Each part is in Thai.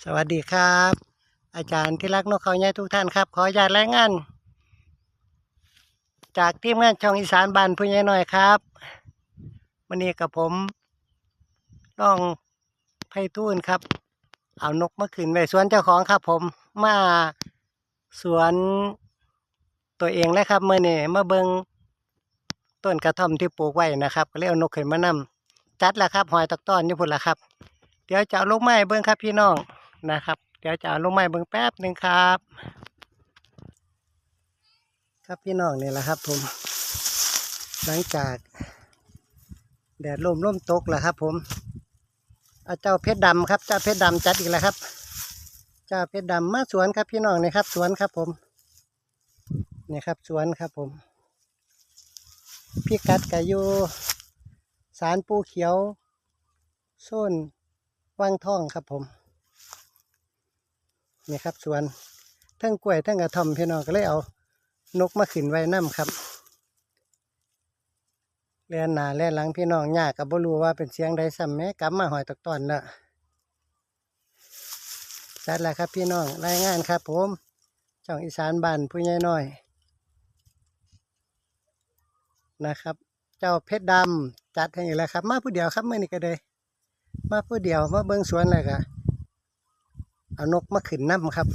สวัสดีครับ อาจารย์ที่รักนกเขาใหญ่ทุกท่านครับ ขออนุญาตรายงาน จากทีมงานช่องอีสานบ้านผู้ใหญ่หน่อยครับวันนี้กับผมน้องไพฑูรย์ครับ เอานกมาขึ้นไว้สวนเจ้าของครับ ผมมาสวนตัวเองเลยครับเมื่อนี่มาเบิงต้นกระท่อมที่ปลูกไว้นะครับ ก็เลยเอานกขึ้นมานำจัดแล้วครับหอยตอกต้อนอยู่พุ่นละครับ เดี๋ยวจะเอาลงไม้เบิ้งครับพี่น้อง นะครับ เดี๋ยวจะเอาลงไม้เบิ้งแป๊บหนึ่งครับ ครับพี่น้องนี่แหละครับผม หลังจากแดดลมล่มตกแล้วครับ ผมเอาเจ้าเพชรดำครับ เจ้าเพชรดำจัดอีกแล้วครับ เจ้าเพชรดำมาสวนครับพี่น้องนี่ครับ สวนครับผมนี่ครับสวนครับผมพี่กัดกะยูสารปูเขียวโซนวังท่องครับผม นี่ครับสวนทั้งกล้วยทั้งกระท่อมพี่น้องก็เลยเอานกมาขึ้นไว้น้ำครับเลียนหนาเลียนหลังพี่น้องยากกับบ่รู้ว่าเป็นเสียงใดซ้ำแม้กลับมาหอยตกตอนละจัดแล้วครับพี่น้องรายงานครับผมช่องอีสานบ้านผู้ใหญ่น้อย นะครับ เจ้าเพชรดำจัดให้อีกแล้วครับ มาผู้เดียวครับเมื่อนี้ก็เลยมาผู้เดียวมาเบิ่งสวนเลยค่ะ เอานกมาขึ้นน้ำครับ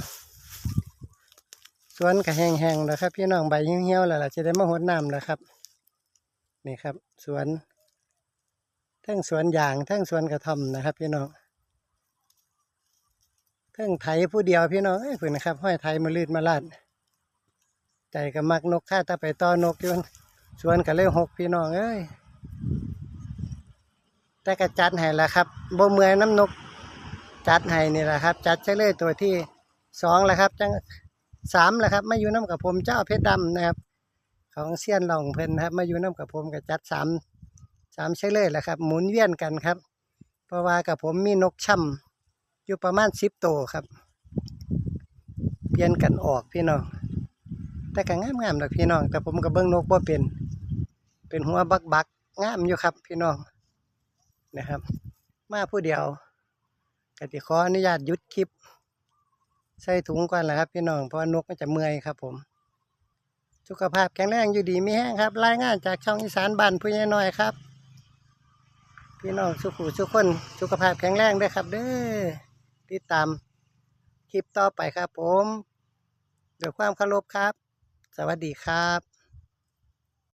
สวนก็แห้งๆแล้วครับ พี่น้องใบเหี่ยวๆแล้วล่ะจะได้มาหดน้ำแล้วครับ นี่ครับ สวนทั้งสวนยางทั้งสวนกระท่อมนะครับ พี่น้องทั้งไถผู้เดียวพี่น้องเอ้ยเพื่นนะครับห้อยไถมาลืดมาลาดใจก็มักนกข้าตาไปต่อนกอยู่สวนก็เลยหกพี่น้องเอ้ยแต่ก็จัดให้แล้วครับบ่เมื่อยน้ำนก จัดให้นี่แหละครับ จัดเลยตัวที่สองแล้วครับจังสามแล้วครับมาอยู่น้ำกับผมเจ้าเพชรดำนะครับ ของเซียนหลองเพิ่นนะครับ มาอยู่น้ำกับผมก็จัดสามสามเลยแหละครับ หมุนเวียนกันครับ เพราะว่ากับผมมีนกช่ำอยู่ประมาณสิบตัวครับ เปลี่ยนกันออกพี่น้องแต่ก็งามๆดอกพี่น้อง แต่ผมก็เบิ่งนกบ่เป็น เป็นหัวบักบักงามอยู่ครับ พี่น้องนะครับ มาผู้เดียว กติขออนุญาตหยุดคลิป ใส่ถุงก่อนแหละครับพี่น้องเพราะนกมันจะเมื่อยครับผมสุขภาพแข็งแรงอยู่ดีไมีแห้งครับ รายงานจากช่องอีสานบ้านผู้ใหญ่น้อยครับ พี่น้องสุขุสุขคนสุขภาพแข็งแรงด้วยครับ เด้อติดตามคลิปต่อไปครับผมด้วยความเคารพครับ สวัสดีครับ